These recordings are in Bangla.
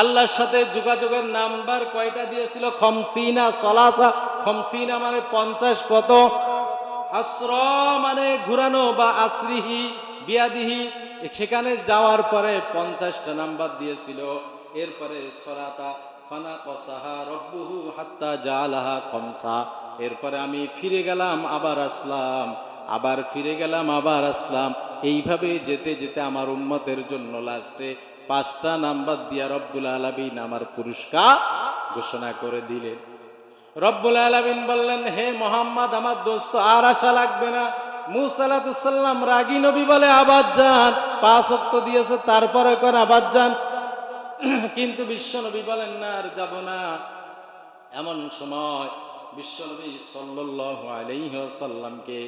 আল্লাহর সাথে যোগাযোগের নাম্বার কয়টা দিয়েছিল? খমসিনা সলাসা। খমসিনা মানে পঞ্চাশ কত? আশ্র মানে ঘুরানো বা আশ্রিহি বিয়াদিহি। সেখানে যাওয়ার পরে পঞ্চাশটা নাম্বার দিয়েছিল। এরপরে সরাতা কসাহা জালাহা খমসা। এরপরে আমি ফিরে গেলাম, আবার আসলাম। আবার ফিরে গেলাম, আবার আসলাম। এইভাবে যেতে যেতে আমার উম্মতের জন্য লাস্টে পাঁচটা নাম্বার দিয়া রব্বুল আলামিন আমার পুরস্কার ঘোষণা করে দিলেন। রব্বুল আলামিন বললেন, হে মোহাম্মদ, আমার দোস্ত, আর আশা লাগবে না। মুসালাতুসাল্লাম রাগী নবী বলে আবার যান। পাঁচ দিয়েছে, তারপরে করে আবার যান। কিন্তু বিশ্বনবী বলেন, না, আর যাব না। এমন সময় বিশ্বনবী সাল্লাল্লাহু আলাইহি ওয়াসাল্লামকে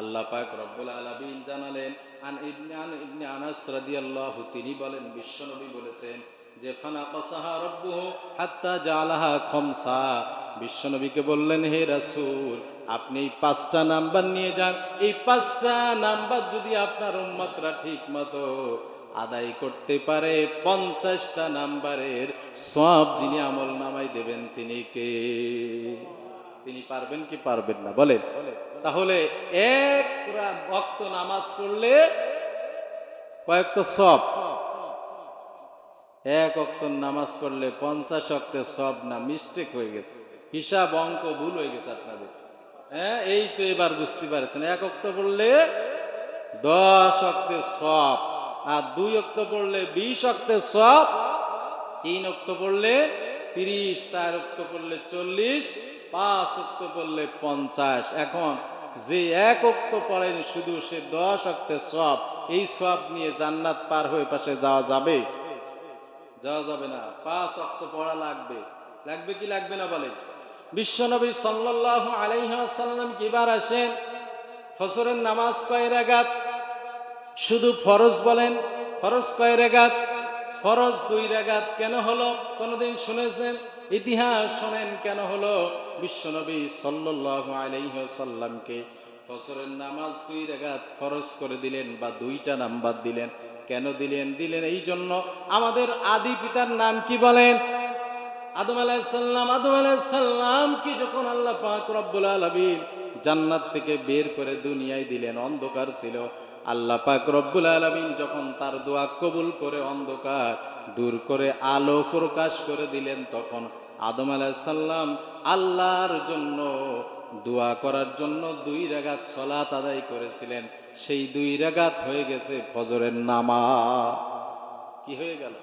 আল্লাহ পাক রব্বুল আলামিন জানালেন, আন ইবনে আন ইবনে আনাস রাদিয়াল্লাহু তিনি বলেন, বিশ্বনবী বলেছেন যে ফানা কসাহা রব্বুহু হাত্তা জালাহা খমসা। বিশ্বনবীকে বললেন, হে রাসূল, আপনি এই পাঁচটা নাম্বার নিয়ে যান। এই পাঁচটা নাম্বার যদি আপনার উম্মতরা ঠিক মতো আদায় করতে পারে, পঞ্চাশটা নাম্বারের সব যিনি আমল নামাই দেবেন তিনি কে? তিনি পারবেন কি পারবেন না? বলেন। তাহলে এক ভক্ত নামাজ পড়লে কয়েক তো সব? এক অক্ত নামাজ পড়লে পঞ্চাশ অক্টের সব না? মিস্টেক হয়ে গেছে। হিসাব অঙ্ক ভুল হয়ে গেছে আপনাদের। হ্যাঁ এই তো এবার বুঝতে পারছেন। এক অক্ত পড়লে দশ অক্টের সব আর দুই অক্ত পড়লে বিশ অক্টের সব, তিন অক্ত পড়লে তিরিশ, চার অক্ত পড়লে চল্লিশ পাঁচ অক্ত পড়লে পঞ্চাশ। এখন যে এক অক্ত পড়েন, শুধু সে দশ অক্টের সব। এই সব নিয়ে জান্নাত পার হয়ে পাশে যাওয়া যাবে? যাওয়া যাবে না। পাঁচ অক্ত পড়া লাগবে। লাগবে কি লাগবে না বলে বিশ্বনবী সাল্লাল্লাহু আলাইহি ওয়াসাল্লাম কিবার আসেন? ফসরের নামাজ কয় রাগাত শুধু ফরজ বলেন? ফরজ কয় রেগাত ফরজ দুই রেগাত কেন হলো? কোনদিন শুনেছেন? ইতিহাস শোনেন কেন হলো? বিশ্বনবী আলাইহি ফসরের নামাজ দুই রেগাত ফরজ করে দিলেন বা দুইটা নাম্বার দিলেন। কেন দিলেন? দিলেন এই জন্য আমাদের আদি পিতার নাম কি বলেন? আদম আলাইসাল্লাম আদম আলাইসাল্লাম কি যখন আল্লাহ পাক রব্বুল আলামিন জান্নাত থেকে বের করে দুনিয়ায় দিলেন? অন্ধকার ছিল। আল্লাহ পাক রব্বুল আলমিন যখন তার দোয়া কবুল করে অন্ধকার দূর করে আলো প্রকাশ করে দিলেন, তখন আদম আলাইসাল্লাম আল্লাহর জন্য দোয়া করার জন্য দুই রাগাত সলাত আদায় করেছিলেন। সেই দুই রাগাত হয়ে গেছে ফজরের নামাজ। কি হয়ে গেল?